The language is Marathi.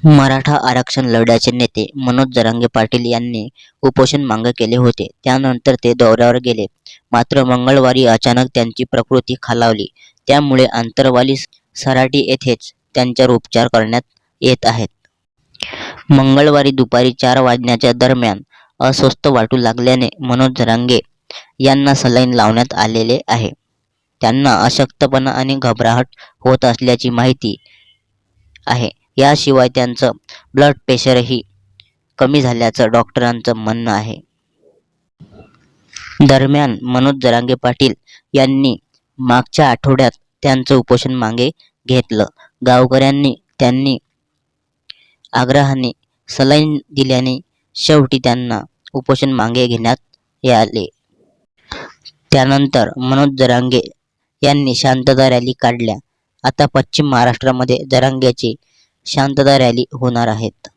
मराठा आरक्षण लढ्याचे नेते मनोज जरांगे पाटील यांनी उपोषण मागे केले होते. त्यानंतर ते दौऱ्यावर गेले. मात्र मंगळवारी अचानक त्यांची प्रकृती खालावली. त्यामुळे आंतरवाली सराटी येथेच त्यांच्यावर उपचार करण्यात येत आहेत. मंगळवारी दुपारी चार वाजण्याच्या दरम्यान अस्वस्थ वाटू लागल्याने मनोज जरांगे यांना सलाईन लावण्यात आलेले आहे. त्यांना अशक्तपणा आणि घबराहट होत असल्याची माहिती आहे. याशिवाय त्यांचं ब्लड प्रेशरही कमी झाल्याचं डॉक्टरांचं म्हणणं आहे. दरम्यान मनोज जरांगे पाटील यांनी मागच्या आठवड्यात त्यांचं उपोषण मागे घेतलं. गावकऱ्यांनी त्यांनी आग्रहाने सलाईन दिल्याने शेवटी त्यांना उपोषण मागे घेण्यात आले. त्यानंतर मनोज जरांगे यांनी शांतता रॅली काढल्या. आता पश्चिम महाराष्ट्रामध्ये जरांग्याची शांतता रॅली होणार आहेत.